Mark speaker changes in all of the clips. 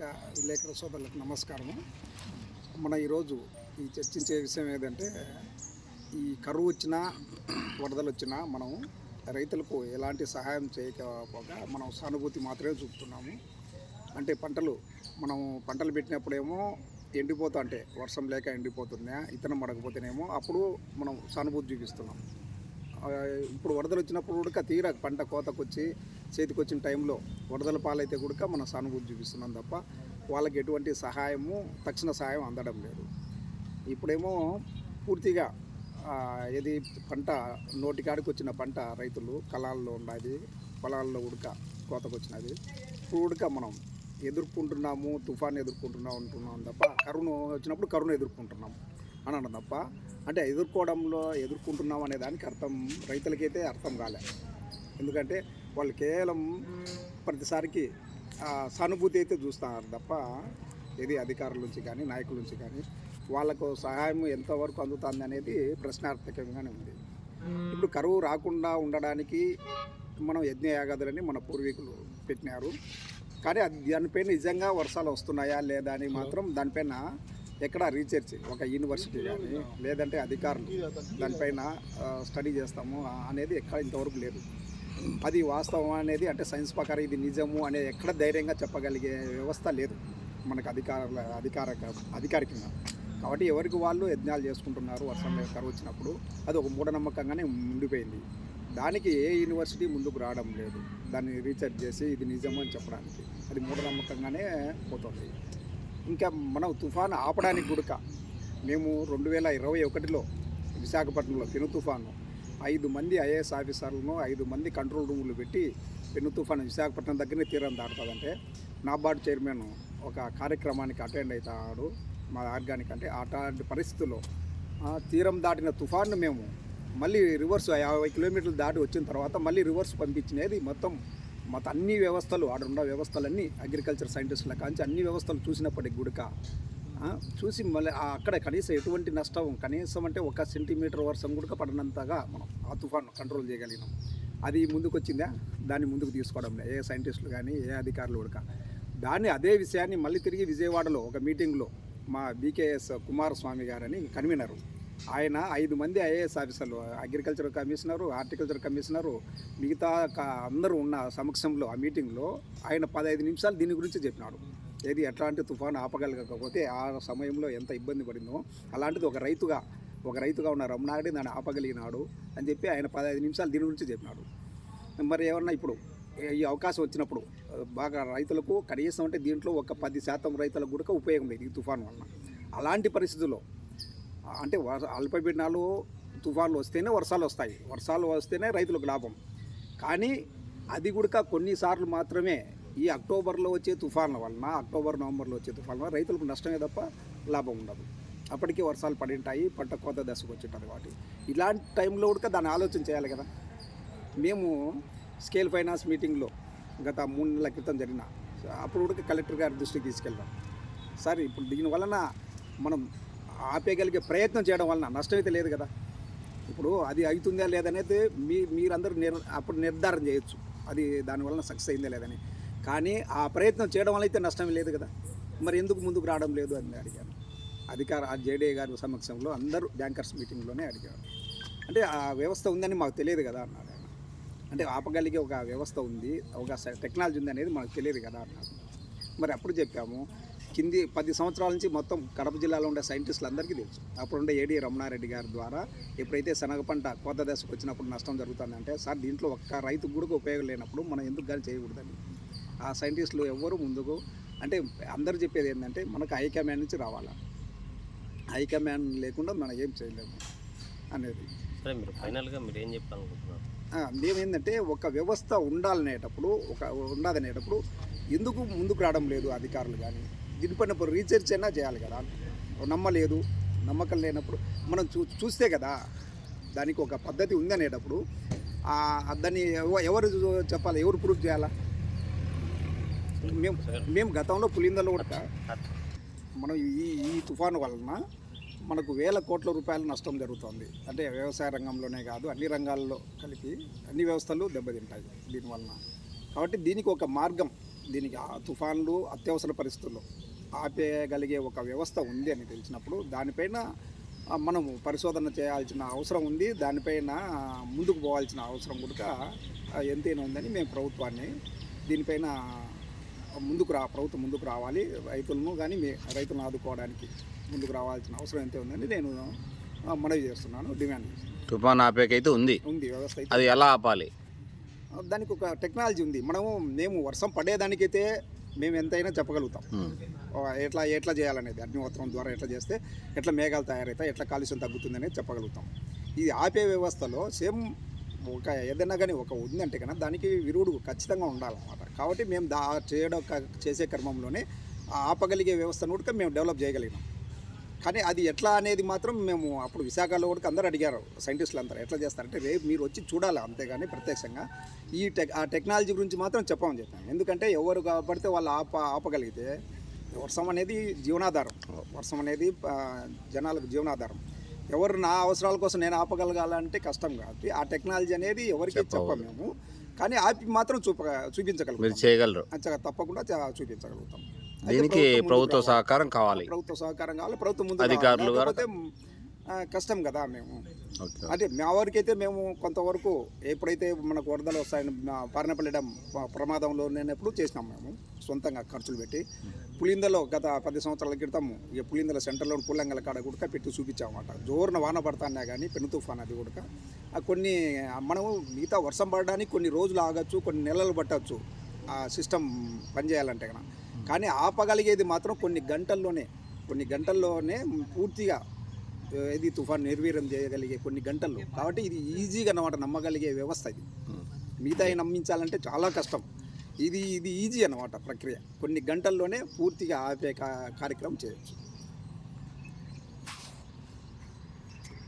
Speaker 1: పత్రికా విలేకరుల సోదరులకు నమస్కారము. మన ఈరోజు ఈ చర్చించే విషయం ఏదంటే ఈ కరువు వచ్చినా వరదలు వచ్చినా మనం రైతులకు ఎలాంటి సహాయం చేయకపోగా మనం సానుభూతి మాత్రమే చూపుతున్నాము. అంటే పంటలు మనం పంటలు పెట్టినప్పుడేమో ఎండిపోతా అంటే వర్షం లేక ఎండిపోతుందా ఇతనం మడకపోతేనేమో అప్పుడు మనం సానుభూతి చూపిస్తున్నాం. ఇప్పుడు వరదలు వచ్చినప్పుడు కూడా తీరా పంట కోతకు వచ్చి చేతికి వచ్చిన టైంలో వరదల పాలైతే కూడా మన సానుభూతి చూపిస్తున్నాం తప్ప వాళ్ళకి ఎటువంటి సహాయము తక్షణ సహాయం అందడం లేదు. ఇప్పుడేమో పూర్తిగా ఏది పంట నోటికాడికి వచ్చిన పంట రైతులు కళాల్లో ఉన్నది పొలాల్లో ఉడక కోతకు వచ్చినది ఇప్పుడు ఉడక మనం ఎదుర్కొంటున్నాము తుఫాన్ ఎదుర్కొంటున్నాం అంటున్నాం తప్ప కరువును వచ్చినప్పుడు కరువును ఎదుర్కొంటున్నాం అని అన్నది తప్ప అంటే ఎదుర్కోవడంలో ఎదుర్కొంటున్నాం అనే దానికి అర్థం రైతులకైతే అర్థం కాలే. ఎందుకంటే వాళ్ళు కేవలం ప్రతిసారికి సానుభూతి అయితే చూస్తున్నారు తప్ప ఏది అధికారుల నుంచి కానీ నాయకుల నుంచి కానీ వాళ్ళకు సహాయం ఎంతవరకు అందుతుంది అనేది ప్రశ్నార్థకంగానే ఉంది. ఇప్పుడు కరువు రాకుండా ఉండడానికి మనం యజ్ఞయాగాదులని మన పూర్వీకులు పెట్టినారు. కానీ అది దానిపైన నిజంగా వర్షాలు వస్తున్నాయా లేదా అని మాత్రం దానిపైన ఎక్కడ రీసెర్చ్ ఒక యూనివర్సిటీ కానీ లేదంటే అధికారులు దానిపైన స్టడీ చేస్తాము అనేది ఎక్కడ ఇంతవరకు లేదు. అది వాస్తవం అనేది అంటే సైన్స్ ప్రకారం ఇది నిజము అనేది ఎక్కడ ధైర్యంగా చెప్పగలిగే వ్యవస్థ లేదు. మనకు అధికార అధికార అధికారికంగా. కాబట్టి ఎవరికి వాళ్ళు యజ్ఞాలు చేసుకుంటున్నారు వర్షం కరువు వచ్చినప్పుడు అది ఒక మూఢనమ్మకంగానే ఉండిపోయింది. దానికి ఏ యూనివర్సిటీ ముందుకు రావడం లేదు. దాన్ని రీసెర్చ్ చేసి ఇది నిజము అని చెప్పడానికి అది మూఢనమ్మకంగానే పోతుంది. ఇంకా మనం తుఫాను ఆపడానికి గుడక. మేము రెండు వేల ఇరవై ఒకటిలో విశాఖపట్నంలో పెను తుఫాను. ఐదు మంది ఐఏఎస్ ఆఫీసర్లను ఐదు మంది కంట్రోల్ రూములు పెట్టి పెను తుఫాను విశాఖపట్నం దగ్గరనే తీరం దాటుతుందంటే నాబార్డ్ చైర్మన్ ఒక కార్యక్రమానికి అటెండ్ అవుతాడు మా ఆర్గానిక్ అంటే అట్లాంటి పరిస్థితుల్లో. తీరం దాటిన తుఫాన్ను మేము మళ్ళీ రివర్స్ యాభై కిలోమీటర్లు దాటి వచ్చిన తర్వాత మళ్ళీ రివర్స్ పంపించినది మొత్తం మొత్తం అన్ని వ్యవస్థలు ఆడ ఉన్న వ్యవస్థలన్నీ అగ్రికల్చర్ సైంటిస్టుల కాంచి అన్ని వ్యవస్థలు చూసినప్పటికి గుడక. చూసి మళ్ళీ అక్కడ కనీసం ఎటువంటి నష్టం కనీసం అంటే ఒక సెంటీమీటర్ వర్షం కూడా పడినంతగా మనం ఆ తుఫాను కంట్రోల్ చేయగలిగినాం. అది ముందుకు వచ్చిందా దాన్ని ముందుకు తీసుకోవడం ఏ సైంటిస్టులు కానీ ఏ అధికారులు కూడా దాన్ని అదే విషయాన్ని మళ్ళీ తిరిగి విజయవాడలో ఒక మీటింగ్లో మా బీకేఎస్ కుమారస్వామి గారని కన్వీనరు. ఆయన ఐదు మంది ఐఏఎస్ ఆఫీసర్లు అగ్రికల్చర్ కమిషనరు హార్టికల్చర్ కమిషనరు మిగతా అందరూ ఉన్న సమక్షంలో ఆ మీటింగ్లో ఆయన పదహైదు నిమిషాలు దీని గురించి చెప్పినాడు. ఏది ఎట్లాంటి తుఫాను ఆపగలగకపోతే ఆ సమయంలో ఎంత ఇబ్బంది పడిందో అలాంటిది ఒక రైతుగా ఒక రైతుగా ఉన్న రమణాడి దాన్ని ఆపగలిగినాడు అని చెప్పి ఆయన పదహైదు నిమిషాలు దీని గురించి చెప్పినాడు. మరి ఏమన్నా ఇప్పుడు ఈ అవకాశం వచ్చినప్పుడు బాగా రైతులకు కనీసం అంటే దీంట్లో ఒక పది శాతం రైతులకు కూడా ఉపయోగం లేదు ఈ తుఫాను వలన. అలాంటి పరిస్థితుల్లో అంటే వర్ష- అల్పపీడనాలు తుఫాన్లు వస్తేనే వర్షాలు వస్తాయి. వర్షాలు వస్తేనే రైతులకు లాభం. కానీ అది కూడా కొన్నిసార్లు మాత్రమే ఈ అక్టోబర్లో వచ్చే తుఫాన్ల వలన అక్టోబర్ నవంబర్లో వచ్చే తుఫాన్ల వలన రైతులకు నష్టమే తప్ప లాభం ఉండదు. అప్పటికే వర్షాలు పడింటాయి పంట కోత దశకు వచ్చి కాబట్టి. ఇలాంటి టైంలో కూడా దాన్ని ఆలోచన చేయాలి కదా. మేము స్కేల్ ఫైనాన్స్ మీటింగ్లో గత మూడు నెలల క్రితం జరిగిన అప్పుడు కూడా కలెక్టర్ గారి దృష్టికి తీసుకెళ్దాం సార్ ఇప్పుడు దీని వలన మనం ఆపేయగలిగే ప్రయత్నం చేయడం వలన నష్టం అయితే లేదు కదా. ఇప్పుడు అది అవుతుందా లేదనేది మీ మీరందరూ నిర్ అప్పుడు నిర్ధారణ చేయొచ్చు. అది దానివలన సక్సెస్ అయిందా లేదని. కానీ ఆ ప్రయత్నం చేయడం వల్ల అయితే నష్టం లేదు కదా. మరి ఎందుకు ముందుకు రావడం లేదు అని అడిగాను. అధికార ఆ జేడీ గారి సమక్షంలో అందరూ బ్యాంకర్స్ మీటింగ్లోనే అడిగారు. అంటే ఆ వ్యవస్థ ఉందని మాకు తెలియదు కదా అన్నారు ఆయన. అంటే ఆపగలిగే ఒక వ్యవస్థ ఉంది ఒక టెక్నాలజీ ఉంది అనేది మాకు తెలియదు కదా అన్నారు మరి అప్పుడు చెప్పాము కింది పది సంవత్సరాల నుంచి మొత్తం కడప జిల్లాలో ఉండే సైంటిస్టులు అందరికీ తెలుసు. అప్పుడు ఉండే ఏడి రమణారెడ్డి గారి ద్వారా ఎప్పుడైతే శనగ పంట కోత దశకు వచ్చినప్పుడు నష్టం జరుగుతుందంటే సార్ దీంట్లో ఒక్క రైతుకు కూడా ఉపయోగం లేనప్పుడు మనం ఎందుకు కానీ చేయకూడదని. ఆ సైంటిస్టులు ఎవ్వరు ముందుకు అంటే అందరూ చెప్పేది ఏంటంటే మనకు హైకమాండ్ నుంచి రావాలా? హైకమాండ్ లేకుండా మనం ఏం చేయలేము అనేది.
Speaker 2: సరే మీరు ఫైనల్గా మీరు ఏం చెప్పాలనుకుంటున్నారు?
Speaker 1: మేమేంటంటే ఒక వ్యవస్థ ఉండాలనేటప్పుడు ఒక ఉండాలనేటప్పుడు ఎందుకు ముందుకు రావడం లేదు అధికారులు కానీ? దీనిపైన ఇప్పుడు రీసెర్చ్ అయినా చేయాలి కదా. నమ్మలేదు నమ్మకం లేనప్పుడు మనం చూ చూస్తే కదా దానికి ఒక పద్ధతి ఉందనేటప్పుడు దాన్ని ఎవ- ఎవరు చెప్పాలి? ఎవరు ప్రూఫ్ చేయాలా? మేము మేము గతంలో పులిందలో కూడా మనం ఈ ఈ తుఫాను వలన మనకు వేల కోట్ల రూపాయల నష్టం జరుగుతుంది. అంటే వ్యవసాయ రంగంలోనే కాదు అన్ని రంగాల్లో కలిపి అన్ని వ్యవస్థలు దెబ్బతింటాయి దీనివలన. కాబట్టి దీనికి ఒక మార్గం దీనికి ఆ తుఫాన్లు అత్యవసర పరిస్థితుల్లో ఆపేయగలిగే ఒక వ్యవస్థ ఉంది అని తెలిసినప్పుడు దానిపైన ఆ, మనము పరిశోధన చేయాల్సిన అవసరం ఉంది. దానిపైన ముందుకు పోవాల్సిన అవసరం కూడా ఎంతైనా ఉందని మేము ప్రభుత్వాన్ని దీనిపైన ముందుకు రా ప్రభుత్వం ముందుకు రావాలి రైతులను కానీ మీ రైతులను ఆదుకోవడానికి ముందుకు రావాల్సిన అవసరం ఎంతే ఉందని నేను మనవి చేస్తున్నాను డిమాండ్
Speaker 3: తుఫాన్ ఆపేకైతే ఉంది.
Speaker 1: ఉంది వ్యవస్థ అయితే
Speaker 3: అది ఎలా ఆపాలి?
Speaker 1: దానికి ఒక టెక్నాలజీ ఉంది మనము మేము వర్షం పడేదానికైతే మేము ఎంతైనా చెప్పగలుగుతాం. ఎట్లా ఎట్లా చేయాలనేది అగ్నిహోత్రం ద్వారా ఎట్లా చేస్తే ఎట్లా మేఘాలు తయారవుతాయి ఎట్లా కాలుష్యం తగ్గుతుంది అనేది చెప్పగలుగుతాం. ఇది ఆపే వ్యవస్థలో సేమ్ ఒక ఏదైనా కానీ ఒక ఉందంటే కన్నా దానికి విరుడు ఖచ్చితంగా ఉండాలన్నమాట. కాబట్టి మేము దా చేయడం చేసే క్రమంలోనే ఆ ఆపగలిగే వ్యవస్థను కూడా మేము డెవలప్ చేయగలిగినాం కానీ అది ఎట్లా అనేది మాత్రం మేము అప్పుడు విశాఖలో కూడా అందరూ అడిగారు సైంటిస్టులు అందరూ ఎట్లా చేస్తారంటే రేపు మీరు వచ్చి చూడాలి అంతేగాని ప్రత్యక్షంగా? ఈ టెక్ ఆ టెక్నాలజీ గురించి మాత్రం చెప్పమని చెప్పాను. ఎందుకంటే ఎవరు పడితే వాళ్ళు ఆప ఆపగలిగితే వర్షం అనేది జీవనాధారం. వర్షం అనేది జనాలకు జీవనాధారం. ఎవరు నా అవసరాల కోసం నేను ఆపగలగాలంటే కష్టం కాబట్టి ఆ టెక్నాలజీ అనేది ఎవరికి చెప్పం మేము. కానీ ఆపి మాత్రం చూప
Speaker 3: మీరు
Speaker 1: చూపించగలుగుతాం
Speaker 3: చేయగలరు
Speaker 1: తప్పకుండా చూపించగలుగుతాం.
Speaker 3: దీనికి
Speaker 1: ప్రభుత్వం.
Speaker 3: సహకారం కావాలి.
Speaker 1: ప్రభుత్వ సహకారం కావాలి. ప్రభుత్వం ముందు
Speaker 3: అధికారులు
Speaker 1: కష్టం కదా మేము.
Speaker 3: ఓకే.
Speaker 1: అంటే మా వరకైతే మేము కొంతవరకు ఎప్పుడైతే మనకు వరదలు వస్తాయని పారినపల్లి డ్యామ్ ప్రమాదంలో నేనెప్పుడు చేసినాం మేము. సొంతంగా ఖర్చులు పెట్టి. పులిందలో గత పది సంవత్సరాల క్రితం ఇక పులిందల సెంటర్లో పుల్లంగల కాడ కూడా పెట్టి చూపించామన్నమాట. జోరున వాన పడతానే కానీ పెను తుఫాన్ అది కూడా కొన్ని మనము మిగతా వర్షం పడడానికి కొన్ని రోజులు ఆగచ్చు కొన్ని నెలలు పట్టవచ్చు ఆ సిస్టమ్ పనిచేయాలంటే కనుక కానీ ఆపగలిగేది మాత్రం కొన్ని గంటల్లోనే కొన్ని గంటల్లోనే పూర్తిగా ఇది తుఫాన్ నిర్వీర్యం చేయగలిగే కొన్ని గంటల్లో. కాబట్టి ఇది ఈజీగా అన్నమాట నమ్మగలిగే వ్యవస్థ ఇది. మిగతా నమ్మించాలంటే చాలా కష్టం. ఇది ఇది ఈజీ అన్నమాట ప్రక్రియ. కొన్ని గంటల్లోనే పూర్తిగా ఆపే కా- కార్యక్రమం చేయొచ్చు.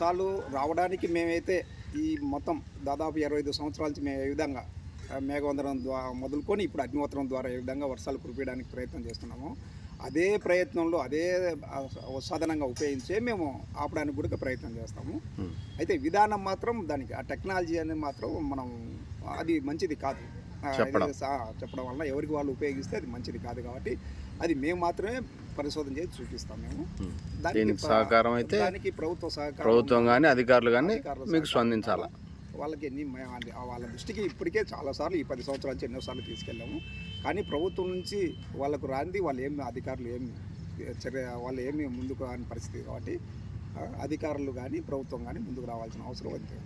Speaker 1: తాలు రావడానికి మేమైతే ఈ మొత్తం దాదాపు ఇరవై ఐదు సంవత్సరాల నుంచి మేము ఏ విధంగా మేఘవందనం ద్వారా మొదలుకొని ఇప్పుడు అగ్నిహోత్రం ద్వారా ఏ విధంగా వర్షాలు కురిపించడానికి ప్రయత్నం చేస్తున్నాము అదే ప్రయత్నంలో అదే సాధనంగా ఉపయోగించే మేము ఆపడానికి కూడా ప్రయత్నం చేస్తాము
Speaker 3: ఉమ్.
Speaker 1: అయితే విధానం మాత్రం దానికి ఆ టెక్నాలజీ అనేది మాత్రం మనం అది మంచిది కాదు
Speaker 3: చెప్పడం.
Speaker 1: వల్ల ఎవరికి వాళ్ళు ఉపయోగిస్తే అది మంచిది కాదు కాబట్టి అది మేము మాత్రమే పరిశోధన చేసి చూపిస్తాం మేము
Speaker 3: ఉమ్.
Speaker 1: దానికి
Speaker 3: సహకారం అయితే
Speaker 1: దానికి ప్రభుత్వ సహకారం
Speaker 3: ప్రభుత్వం కానీ అధికారులు కానీ మీకు స్పందించాలా
Speaker 1: వాళ్ళకి ఎన్ని వాళ్ళ దృష్టికి ఇప్పటికే చాలాసార్లు ఈ పది సంవత్సరాల నుంచి ఎన్నోసార్లు తీసుకెళ్ళాము. కానీ ప్రభుత్వం నుంచి వాళ్ళకు రాంది వాళ్ళు ఏమి అధికారులు ఏమి చర్య వాళ్ళు ఏమి ముందుకు రాని పరిస్థితి కాబట్టి అధికారులు కానీ ప్రభుత్వం కానీ ముందుకు రావాల్సిన అవసరం అంతే